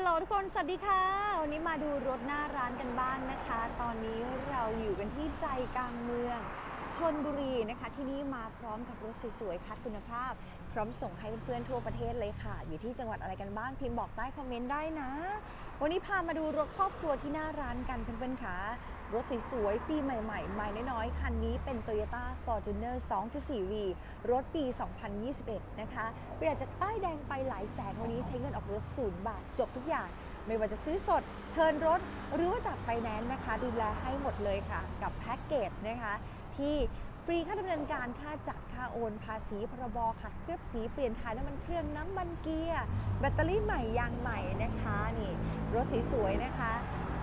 ลโหลทุกคน สวัสดีค่ะ วันนี้มาดูรถหน้าร้านกันบ้างนะคะ ตอนนี้เราอยู่กันที่ใจกลางเมืองชนบุรีนะคะ ที่นี่มาพร้อมกับรถสวยๆคัดคุณภาพ พร้อมส่งให้เพื่อนๆทั่วประเทศเลยค่ะ อยู่ที่จังหวัดอะไรกันบ้างพิมพ์บอกใต้คอมเมนต์ได้นะ วันนี้พามาดูรถครอบครัวที่หน้าร้านกันเพื่อนๆค่ะ รถสวยๆ ปีใหม่ๆใหม่น้อยๆ คันนี้เป็น Toyota Fortuner 2.4V รถปี 2021 นะคะเประหยัดจากป้ายแดงไปหลายแสนวันนี้ใช้เงินออกรถศูนย์บาทจบทุกอย่าง ไม่ว่าจะซื้อสด เทินรถ หรือว่าจัดไฟแนนซ์นะคะ ดูแลให้หมดเลยค่ะ กับแพ็กเกจนะคะที่ ฟรีค่าดำเนินการค่าจัดค่าโอนภาษีพรบขัดเคลือบสีเปลี่ยนถ่ายน้ำมันเครื่องน้ำมันเกียร์แบตเตอรี่ใหม่ยางใหม่นะคะนี่รถสวยๆนะคะ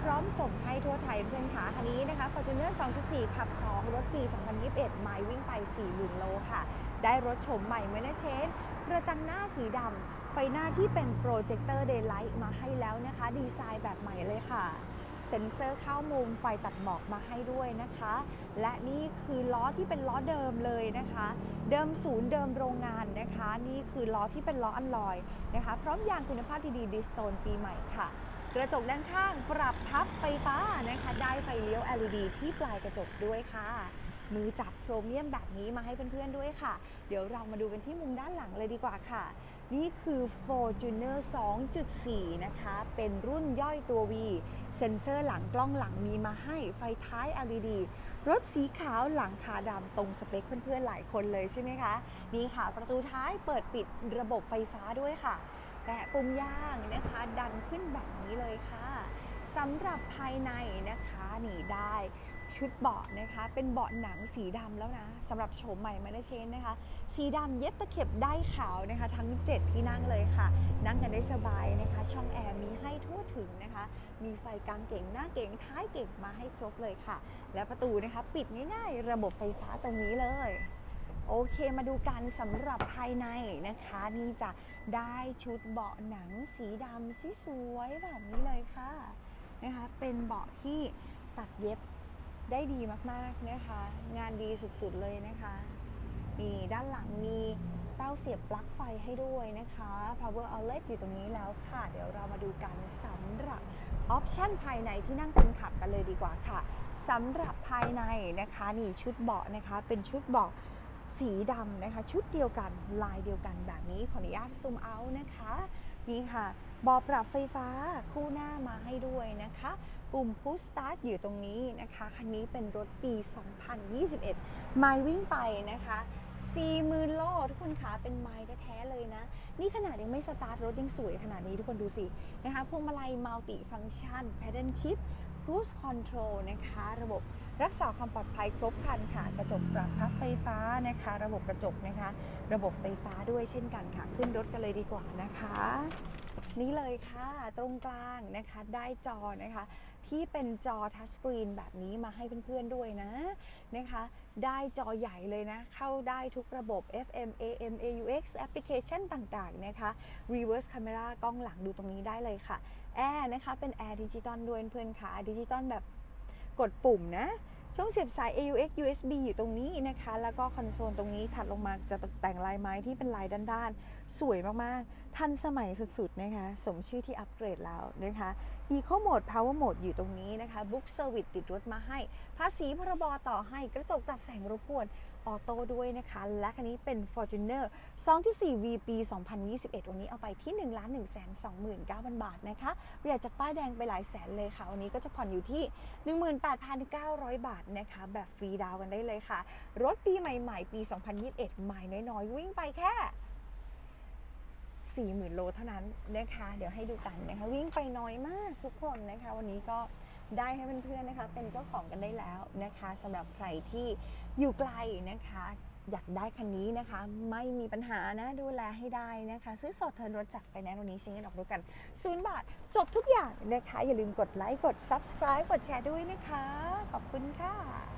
พร้อมส่งให้ทั่วไทยเพื่อนขาคันนี้นะคะ Fortuner 2.4 ขับ 2 รถปี 2021ไมล์วิ่งไป 40,000 โลค่ะ ได้รถโฉมใหม่เมนเชนกระจังหน้าสีดำไฟหน้าที่เป็นโปรเจคเตอร์เดย์ไลท์มาให้แล้วนะคะ ดีไซน์แบบใหม่เลยค่ะ เซ็นเซอร์เข้ามุมไฟตัดหมอกมาให้ด้วยนะคะ และนี่คือล้อที่เป็นล้อเดิมเลยนะคะ เดิมศูนย์เดิมโรงงานนะคะ นี่คือล้อที่เป็นล้ออัลลอยนะคะ พร้อมยางคุณภาพดีๆดิสโตนปีใหม่ค่ะ กระจกด้านข้างปรับพับไฟฟ้านะคะ ได้ไฟเลี้ยว LED ที่ปลายกระจกด้วยค่ะ มือจับโครเมียมแบบนี้มาให้เพื่อนๆด้วยค่ะ เดี๋ยวเรามาดูกันที่มุมด้านหลังเลยดีกว่าค่ะ นี่คือ Fortuner 2.4 นะคะ เป็นรุ่นย่อยตัว V เซ็นเซอร์หลังกล้องหลังมีมาให้ไฟท้าย LED รถสีขาวหลังคาดำตรงสเปคเพื่อนๆหลายคนเลยใช่ไหมคะ นี่ค่ะ ประตูท้ายเปิดปิดระบบไฟฟ้าด้วยค่ะแตะปุ่มย่างนะคะ ดันขึ้นแบบนี้เลยค่ะสำหรับภายในนะคะนี่ได้ ชุดเบาะนะคะ เป็นเบาะหนังสีดำแล้วนะสำหรับโฉมใหม่มาได้เชนนะคะ สีดำเย็บตะเข็บได้ขาวนะคะ ทั้ง 7 ที่นั่งเลยค่ะ นั่งกันได้สบายนะคะ ช่องแอร์มีให้ทั่วถึงนะคะ มีไฟกลางเก่งหน้าเก่งท้ายเก่งมาให้ครบเลยค่ะ และประตูนะคะปิดง่ายๆ ระบบไฟฟ้าตรงนี้เลยโอเคมาดูกันสำหรับภายในนะคะ นี่จะได้ชุดเบาะหนังสีดำสวยๆแบบนี้เลยค่ะนะคะ เป็นเบาะที่ตัดเย็บ ได้ดีมากๆนะคะ งานดีสุดๆเลยนะคะนี่ด้านหลังมีเต้าเสียบปลั๊กไฟให้ด้วยนะคะ power outlet อยู่ตรงนี้แล้วค่ะ เดี๋ยวเรามาดูกันสำหรับออปชันภายในที่นั่งคนขับกันเลยดีกว่าค่ะสำหรับภายในนะคะนี่ชุดเบาะนะคะ เป็นชุดเบาะสีดำนะคะ ชุดเดียวกันลายเดียวกันแบบนี้ขออนุญาตซูมเอานะคะนี่ค่ะ บอปรับไฟฟ้าคู่หน้ามาให้ด้วยนะคะปุ่ม push start อยู่ตรงนี้นะคะ คันนี้เป็นรถปี 2021 ไมล์วิ่งไปนะคะ40,000โลทุกคนคะเป็นไม้แท้ๆเลยนะ นี่ขนาดยังไม่สตาร์ทรถยังสวยขนาดนี้ทุกคนดูสินะคะพวงมาลัยมัลติฟัง c t ชัน Pattern Shift Cruise Control นะคะ ระบบรักษาความปลอดภัยครบครันค่ะ กระจกปรับพับไฟฟ้านะคะ ระบบกระจกนะคะ ระบบไฟฟ้าด้วยเช่นกันค่ะ ขึ้นรถกันเลยดีกว่านะคะ นี่เลยค่ะตรงกลางนะคะได้จอนะคะ ที่เป็นจอทัชสกรีนแบบนี้มาให้เพื่อนๆด้วยนะนะคะ ได้จอใหญ่เลยนะ เข้าได้ทุกระบบ FM AM AUX แอปพลิเคชันต่างๆนะคะ reverse camera กล้องหลังดูตรงนี้ได้เลยค่ะ แอร์นะคะ เป็นแอร์ดิจิตอลด้วยเพื่อนค่ะดิจิตอลแบบกดปุ่มนะ ช่องเสียบสาย AUX USB อยู่ตรงนี้นะคะ แล้วก็คอนโซลตรงนี้ถัดลงมาจะตกแต่งลายไม้ที่เป็นลายด้านๆ สวยมากๆ ทันสมัยสุดๆนะคะ สมชื่อที่อัปเกรดแล้วนะคะ Eco Mode Power Mode อยู่ตรงนี้นะคะ Book Service ติดรถมาให้ ภาษีพรบต่อให้กระจกตัดแสงรบกวน ออโต้ด้วยนะคะ และคันนี้เป็น Fortuner 2.4 V ปี 2021 วันนี้เอาไปที่ 1 1 2 9 0 0 0 บาทนะคะประหยัดจากป้ายแดงไปหลายแสนเลยค่ะ วันนี้ก็จะผ่อนอยู่ที่ 18,900 บาทนะคะ แบบฟรีดาวน์กันได้เลยค่ะ รถปีใหม่ๆ ปี 2021 ใหม่น้อยๆ วิ่งไปแค่40,000 โลเท่านั้นนะคะ เดี๋ยวให้ดูกันนะคะ วิ่งไปน้อยมากทุกคนนะคะ วันนี้ก็ ได้ให้เพื่อนๆนะคะ เป็นเจ้าของกันได้แล้วนะคะสำหรับใครที่อยู่ไกลนะคะ อยากได้คันนี้นะคะ ไม่มีปัญหานะดูแลให้ได้นะคะ ซื้อสดเทินรถจักรไปแนนวันนี้ใช้เงินออกรถกันศูนย์บาท จบทุกอย่างนะคะ อย่าลืมกดไลค์กด subscribe กดแชร์ด้วยนะคะ ขอบคุณค่ะ